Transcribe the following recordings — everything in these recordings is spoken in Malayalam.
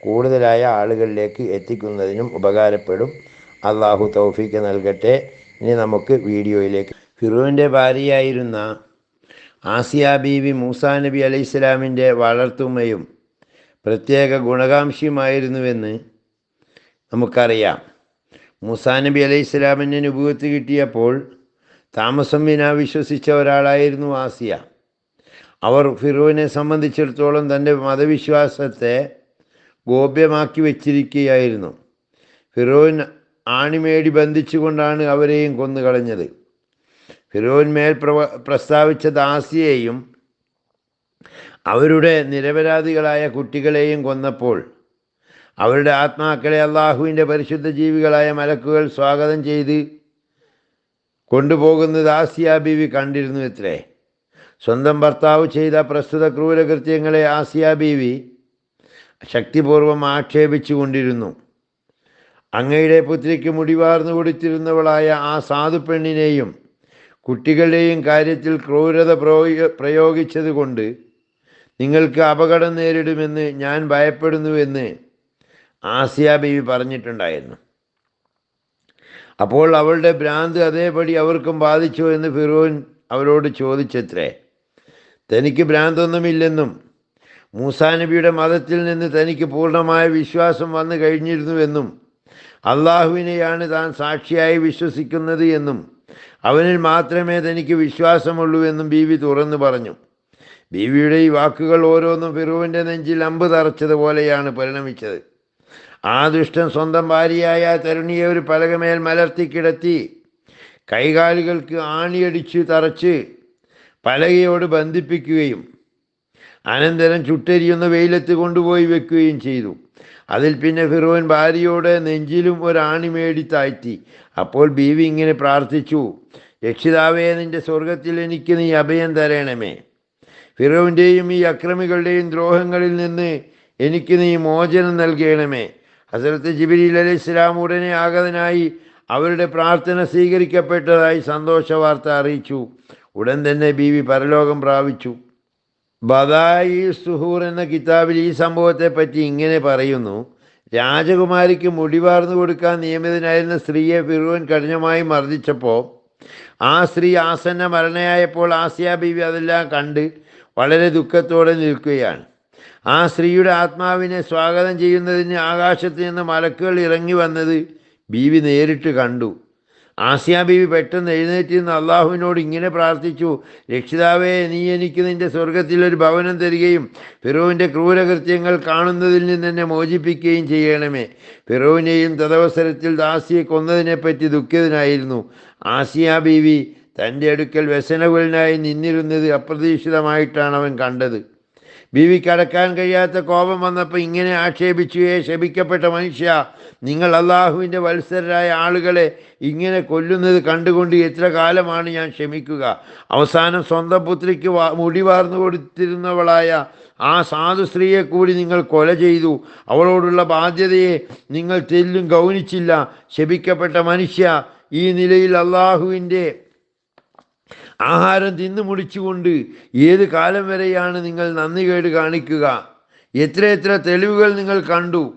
കൂടുതലായ ആളുകളിലേക്ക് എത്തിക്കുന്നതിനും ഉപകാരപ്പെടും. അള്ളാഹു തൗഫീക്ക് നൽകട്ടെ. ഇനി നമുക്ക് വീഡിയോയിലേക്ക്. ഫിറുവിന്റെ ഭാര്യയായിരുന്ന ആസിയ ബീവി മൂസാ നബി അലൈഹി ഇസ്ലാമിന്റെ വളർത്തുമ്മയും പ്രത്യേക ഗുണകാംക്ഷിയുമായിരുന്നുവെന്ന് നമുക്കറിയാം. മൂസാ നബി അലൈഹി ഇസ്ലാമിന്റെ നുപുവത്ത് കിട്ടിയപ്പോൾ താമസം വിന വിശ്വസിച്ച ഒരാളായിരുന്നു ആസിയ. അവർ ഫിറുവിനെ സംബന്ധിച്ചിടത്തോളം തന്റെ മതവിശ്വാസത്തെ ഗോപ്യമാക്കി വച്ചിരിക്കുകയായിരുന്നു. ഫിറോൻ ആണിമേടി ബന്ധിച്ചുകൊണ്ടാണ് അവരെയും കൊന്നുകളഞ്ഞത്. ഫിറോൻ മേൽ പ്രവ പ്രസ്താവിച്ച ദാസിയെയും അവരുടെ നിരപരാധികളായ കുട്ടികളെയും കൊന്നപ്പോൾ അവരുടെ ആത്മാക്കളെ അള്ളാഹുവിന്റെ പരിശുദ്ധ ജീവികളായ മലക്കുകൾ സ്വാഗതം ചെയ്ത് കൊണ്ടുപോകുന്ന ആസിയ ബീവി കണ്ടിരുന്നു എത്രേ? സ്വന്തം ഭർത്താവ് ചെയ്ത പ്രസ്തുത ക്രൂരകൃത്യങ്ങളെ ആസിയ ബീവി ശക്തിപൂർവം ആക്ഷേപിച്ചു കൊണ്ടിരുന്നു അങ്ങയുടെ പുത്രിക്ക് മുടിവാർന്നു കൊടുത്തിരുന്നവളായ ആ സാധു പെണ്ണിനെയും കുട്ടികളുടെയും കാര്യത്തിൽ ക്രൂരത പ്രയോഗിച്ചതുകൊണ്ട് പ്രയോഗിച്ചത് നിങ്ങൾക്ക് അപകടം നേരിടുമെന്ന് ഞാൻ ഭയപ്പെടുന്നുവെന്ന് ആസിയ ബീവി പറഞ്ഞിട്ടുണ്ടായിരുന്നു. അപ്പോൾ അവളുടെ ഭ്രാന്ത് അതേപടി അവർക്കും ബാധിച്ചു എന്ന് ഫിറോൻ അവരോട് ചോദിച്ചത്രേ തനിക്ക് ഭ്രാന്തൊന്നുമില്ലെന്നും മൂസാ നബിയുടെ മതത്തിൽ നിന്ന് തനിക്ക് പൂർണമായ വിശ്വാസം വന്നു കഴിഞ്ഞിരുന്നുവെന്നും അള്ളാഹുവിനെയാണ് താൻ സാക്ഷിയായി വിശ്വസിക്കുന്നത് എന്നും അവനിൽ മാത്രമേ തനിക്ക് വിശ്വാസമുള്ളൂ എന്നും ബീവി തുറന്നു പറഞ്ഞു. ബീവിയുടെ ഈ വാക്കുകൾ ഓരോന്നും ഫിറുവിന്റെ നെഞ്ചിൽ അമ്പ് തറച്ചതുപോലെയാണ് പരിണമിച്ചത്. ആ ദുഷ്ടൻ സ്വന്തം ഭാര്യയായ തരുണിയെ ഒരു പലകമേൽ മലർത്തി കിടത്തി കൈകാലുകൾക്ക് ആണിയടിച്ച് തറച്ച് പലകയോട് ബന്ധിപ്പിക്കുകയും അനന്തരം ചുട്ടരിയുന്ന വെയിലത്ത് കൊണ്ടുപോയി വെക്കുകയും ചെയ്തു. അതിൽ പിന്നെ ഫിറോൻ ഭാര്യയോട് നെഞ്ചിലും ഒരാണി മേടി താഴ്ത്തി. അപ്പോൾ ബീവി ഇങ്ങനെ പ്രാർത്ഥിച്ചു രക്ഷിതാവേ നിന്റെ സ്വർഗത്തിൽ എനിക്ക് നീ അഭയം തരണമേ. ഫിറോവിന്റെയും ഈ അക്രമികളുടെയും ദ്രോഹങ്ങളിൽ നിന്ന് എനിക്ക് നീ മോചനം നൽകണമേ. ഹസരത്ത് ജിബിരിൽ അലൈഹി ഇസ്ലാം ഉടനെ ആഗതനായി അവരുടെ പ്രാർത്ഥന സ്വീകരിക്കപ്പെട്ടതായി സന്തോഷ വാർത്ത അറിയിച്ചു. ഉടൻ തന്നെ ബീവി പരലോകം പ്രാപിച്ചു. ബദായി സുഹൂർ എന്ന കിതാബിൽ ഈ സംഭവത്തെ പറ്റി ഇങ്ങനെ പറയുന്നു രാജകുമാരിക്ക് മുടിവാർന്നു കൊടുക്കാൻ നിയമിതനായിരുന്ന സ്ത്രീയെ ഫിറുവൻ കഠിനമായി മർദ്ദിച്ചപ്പോൾ ആ സ്ത്രീ ആസന്ന മരണയായപ്പോൾ ആസിയാ ബീവി അതെല്ലാം കണ്ട് വളരെ ദുഃഖത്തോടെ നിൽക്കുകയാണ്. ആ സ്ത്രീയുടെ ആത്മാവിനെ സ്വാഗതം ചെയ്യുന്നതിന് ആകാശത്ത് നിന്ന് മലക്കുകൾ ഇറങ്ങി വന്നത് ബീവി നേരിട്ട് കണ്ടു. ആസിയ ബീവി പെട്ടെന്ന് എഴുന്നേറ്റ് നിന്ന് അള്ളാഹുവിനോട് ഇങ്ങനെ പ്രാർത്ഥിച്ചു രക്ഷിതാവേ നീ എനിക്ക് നിന്റെ സ്വർഗത്തിൽ ഒരു ഭവനം തരികയും ഫിറോവിന്റെ ക്രൂരകൃത്യങ്ങൾ കാണുന്നതിൽ നിന്ന് എന്നെ മോചിപ്പിക്കുകയും ചെയ്യണമേ. ഫിറോവിനെയും തദവസരത്തിൽ ദാസിയെ കൊന്നതിനെപ്പറ്റി ദുഃഖിതനായിരുന്നു. ആസിയാ ബീവി തന്റെ അടുക്കൽ വ്യസനകുലനായി നിന്നിരുന്നത് അപ്രതീക്ഷിതമായിട്ടാണ് അവൻ കണ്ടത്. ബീവി കടക്കാൻ കഴിയാത്ത കോപം വന്നപ്പോൾ ഇങ്ങനെ ആക്ഷേപിച്ചുവേ ശപിക്കപ്പെട്ട മനുഷ്യ നിങ്ങൾ അള്ളാഹുവിന്റെ വത്സരരായ ആളുകളെ ഇങ്ങനെ കൊല്ലുന്നത് കണ്ടുകൊണ്ട് എത്ര കാലമാണ് ഞാൻ ക്ഷമിക്കുക? അവസാനം സ്വന്തം പുത്രിക്ക് മുടി വാർന്നു കൊടുത്തിരുന്നവളായ ആ സാധു സ്ത്രീയെ കൂടി നിങ്ങൾ കൊല ചെയ്തു. അവളോടുള്ള ബാധ്യതയെ നിങ്ങൾ തെല്ലും ഗൗനിച്ചില്ല. ശപിക്കപ്പെട്ട മനുഷ്യ ഈ നിലയിൽ അള്ളാഹുവിന്റെ ആഹാരം തിന്നു മുടിച്ചുകൊണ്ട് ഏത് കാലം വരെയാണ് നിങ്ങൾ നന്ദി കേട് കാണിക്കുക? എത്ര എത്ര തെളിവുകൾ നിങ്ങൾ കണ്ടു?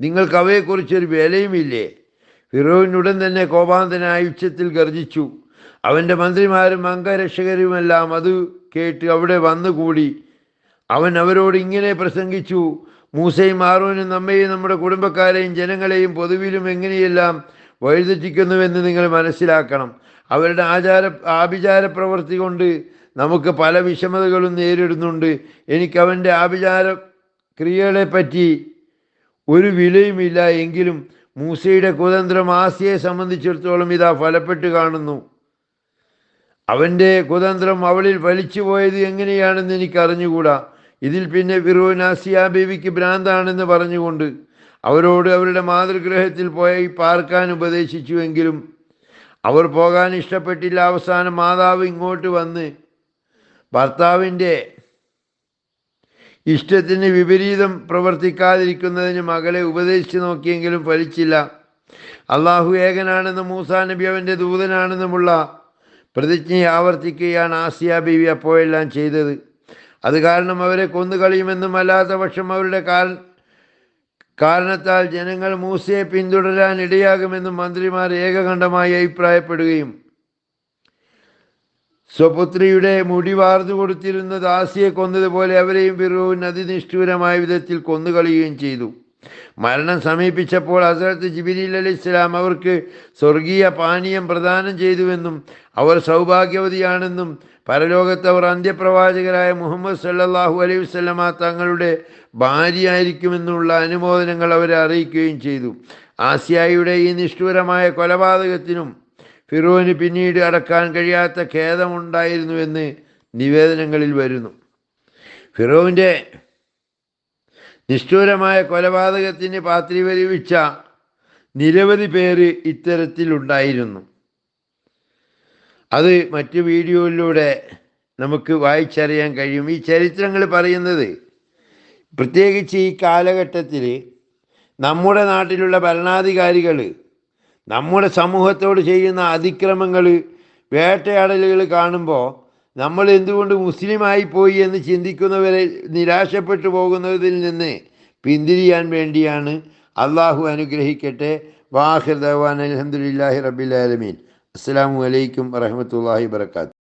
നിങ്ങൾക്ക് അവയെക്കുറിച്ചൊരു വിലയുമില്ലേ? ഫിറോവിനുടൻ തന്നെ കോപാന്തനായ ഉച്ചത്തിൽ ഗർജിച്ചു. അവന്റെ മന്ത്രിമാരും അംഗരക്ഷകരുമെല്ലാം അത് കേട്ട് അവിടെ വന്നുകൂടി. അവൻ അവരോട് ഇങ്ങനെ പ്രസംഗിച്ചു മൂസയും ആറോനും നമ്മയും നമ്മുടെ കുടുംബക്കാരെയും ജനങ്ങളെയും പൊതുവിലും എങ്ങനെയെല്ലാം വഴിതെറ്റിക്കുന്നുവെന്ന് നിങ്ങൾ മനസ്സിലാക്കണം. അവരുടെ ആചാര ആഭിചാര പ്രവൃത്തി കൊണ്ട് നമുക്ക് പല വിഷമതകളും നേരിടുന്നുണ്ട്. എനിക്കവന്റെ ആഭിചാര ക്രിയകളെപ്പറ്റി ഒരു വിലയുമില്ല എങ്കിലും മൂസയുടെ കുതന്ത്രം ആസിയെ സംബന്ധിച്ചിടത്തോളം ഇതാ ഫലപ്പെട്ട് കാണുന്നു. അവന്റെ കുതന്ത്രം അവളിൽ വലിച്ചു പോയത് എങ്ങനെയാണെന്ന് എനിക്ക് അറിഞ്ഞുകൂടാ ഇതിൽ പിന്നെ ഫിറോൻ ആസിയ ബേബിക്ക് ഭ്രാന്താണെന്ന് പറഞ്ഞുകൊണ്ട് അവരോട് അവരുടെ മാതൃഗ്രഹത്തിൽ പോയി പാർക്കാൻ ഉപദേശിച്ചുവെങ്കിലും അവർ പോകാൻ ഇഷ്ടപ്പെട്ടില്ല. അവസാനം മാതാവ് ഇങ്ങോട്ട് വന്ന് ഭർത്താവിന്റെ ഇഷ്ടത്തിന് വിപരീതം പ്രവർത്തിക്കാതിരിക്കുന്നതിന് മകളെ ഉപദേശിച്ചു നോക്കിയെങ്കിലും ഫലിച്ചില്ല. അള്ളാഹു ഏകനാണെന്നും മൂസാ നബി അവന്റെ ദൂതനാണെന്നുമുള്ള പ്രതിജ്ഞ ആവർത്തിക്കുകയാണ് ആസിയ ബീവി അപ്പോഴെല്ലാം ചെയ്തത്. അത് കാരണം അവരെ കൊന്നുകളയുമെന്നും അല്ലാത്ത പക്ഷം അവരുടെ കാൽ കാരണത്താൽ ജനങ്ങൾ മൂസയെ പിന്തുടരാൻ ഇടയാകുമെന്നും മന്ത്രിമാർ ഏകകണ്ഠമായി അഭിപ്രായപ്പെടുകയും സ്വപുത്രിയുടെ മുടി വാർന്നു കൊടുത്തിരുന്ന ദാസിയെ കൊന്നതുപോലെ അവരെയും ഫിറോൻ അതിനിഷ്ഠൂരമായ വിധത്തിൽ കൊന്നുകളയുകയും ചെയ്തു. മരണം സമീപിച്ചപ്പോൾ ഹസരത്ത് ജിബിലി അലി ഇസ്ലാം അവർക്ക് സ്വർഗീയ പാനീയം പ്രദാനം ചെയ്തുവെന്നും അവർ സൗഭാഗ്യവതിയാണെന്നും പരലോകത്ത് അവർ അന്ത്യപ്രവാചകരായ മുഹമ്മദ് സല്ലാഹു അലൈഹി വസ്ലമ തങ്ങളുടെ ഭാര്യയായിരിക്കുമെന്നുള്ള അനുമോദനങ്ങൾ അവരെ അറിയിക്കുകയും ചെയ്തു. ആസിയായുടെ ഈ നിഷ്ഠൂരമായ കൊലപാതകത്തിനും ഫിറോന് പിന്നീട് അടക്കാൻ കഴിയാത്ത ഖേദമുണ്ടായിരുന്നുവെന്ന് നിവേദനങ്ങളിൽ വരുന്നു. ഫിറോവിന്റെ നിഷ്ഠൂരമായ കൊലപാതകത്തിന് പാത്രീവരിവിച്ച നിരവധി പേര് ഇത്തരത്തിലുണ്ടായിരുന്നു. അത് മറ്റു വീഡിയോയിലൂടെ നമുക്ക് വായിച്ചറിയാൻ കഴിയും. ഈ ചരിത്രങ്ങൾ പറയുന്നത് പ്രത്യേകിച്ച് ഈ കാലഘട്ടത്തിൽ നമ്മുടെ നാട്ടിലുള്ള ഭരണാധികാരികൾ നമ്മുടെ സമൂഹത്തോട് ചെയ്യുന്ന അതിക്രമങ്ങൾ വേട്ടയാടലുകൾ കാണുമ്പോൾ നമ്മൾ എന്തുകൊണ്ട് മുസ്ലിമായി പോയി എന്ന് ചിന്തിക്കുന്നവരെ നിരാശപ്പെട്ടു പോകുന്നതിൽ നിന്ന് പിന്തിരിയാൻ വേണ്ടിയാണ് അള്ളാഹു അനുഗ്രഹിക്കട്ടെ. വാഹിർ ദവാൻ അലഹമുല്ലാഹി റബിലാലമീൻ അസ്സാം വലൈക്കും വറഹമത്തല്ലാഹി വർക്കാത്തു